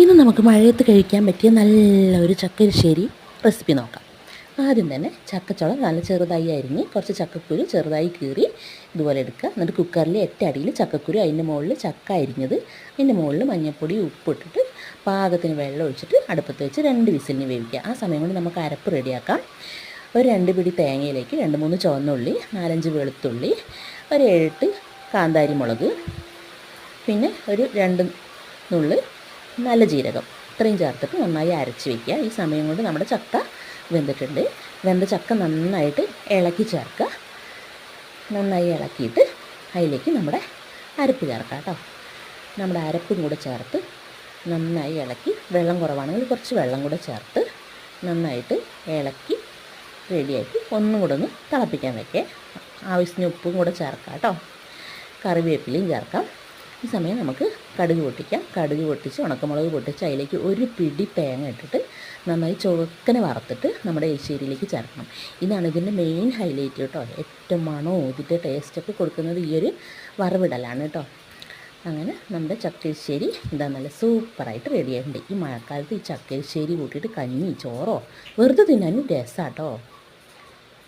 ഇന്ന് നമുക്ക് മഴയത്ത് കഴിക്കാൻ പറ്റിയ നല്ലൊരു ചക്കരിശ്ശേരി റെസിപ്പി നോക്കാം. ആദ്യം തന്നെ ചക്കച്ചുള നല്ല ചെറുതായി അരിഞ്ഞ് കുറച്ച് ചക്കക്കുരു ചെറുതായി കീറി ഇതുപോലെ എടുക്കുക. എന്നിട്ട് കുക്കറിൽ എട്ടടിയിൽ ചക്കക്കുരു അതിന്റെ മുകളിൽ ചക്ക അരിഞ്ഞത് അതിന്റെ മുകളിൽ മഞ്ഞൾപ്പൊടി ഉപ്പിട്ടിട്ട് പാകത്തിന് വെള്ളം ഒഴിച്ചിട്ട് അടുപ്പത്ത് വെച്ച് രണ്ട് വിസിലിന് വേവിക്കുക. ആ സമയം കൊണ്ട് നമുക്ക് അരപ്പ് റെഡിയാക്കാം. ഒരു രണ്ട് പിടി തേങ്ങയിലേക്ക് രണ്ട് മൂന്ന് ചുവന്നുള്ളി നാലഞ്ച് വെളുത്തുള്ളി ഒരു ഏഴെട്ട് കാന്താരി മുളക് പിന്നെ ഒരു രണ്ട് നുള്ള് നല്ല ജീരകം. ഇത്രയും ചേർത്തിട്ട് നന്നായി അരച്ച് വയ്ക്കുക ഈ സമയം കൊണ്ട് നമ്മുടെ ചക്ക വെന്തിട്ടുണ്ട്. വെന്ത ചക്ക നന്നായിട്ട് ഇളക്കി ചേർക്കുക. നന്നായി ഇളക്കിയിട്ട് അതിലേക്ക് നമ്മുടെ അരപ്പ് ചേർക്കാം കേട്ടോ. നമ്മുടെ അരപ്പും കൂടെ ചേർത്ത് നന്നായി ഇളക്കി വെള്ളം കുറവാണെങ്കിൽ കുറച്ച് വെള്ളം കൂടെ ചേർത്ത് നന്നായിട്ട് ഇളക്കി റെഡിയാക്കി ഒന്നും കൂടെ ഒന്ന് തിളപ്പിക്കാൻ വയ്ക്കേ ആവശ്യത്തിന് ഉപ്പും കൂടെ ചേർക്കാം കേട്ടോ. കറിവേപ്പിലയും ചേർക്കാം. ഈ സമയം നമുക്ക് കടുക് പൊട്ടിക്കാം. കടുക് പൊട്ടിച്ച് ഉണക്കമുളക് പൊട്ടിച്ച് അതിലേക്ക് ഒരു പിടി തേങ്ങ ഇട്ടിട്ട് നന്നായി ചുവക്കനെ വറുത്തിട്ട് നമ്മുടെ എരിശ്ശേരിയിലേക്ക് ചേർക്കണം. ഇതാണ് ഇതിന്റെ മെയിൻ ഹൈലൈറ്റ് കേട്ടോ. ഏറ്റവും മണവും ഇതിന്റെ ടേസ്റ്റൊക്കെ കൊടുക്കുന്നത് ഈ ഒരു വറവിടലാണ് കേട്ടോ. അങ്ങനെ നമ്മുടെ ചക്കരിശ്ശേരി എന്താ നല്ല സൂപ്പറായിട്ട് റെഡിയായിട്ടുണ്ട് ഈ മഴക്കാലത്ത് ഈ ചക്കരിശ്ശേരി കൂട്ടിയിട്ട് കഞ്ഞി ചോറോ വെറുതെ തിന്നാനും രസമാട്ടോ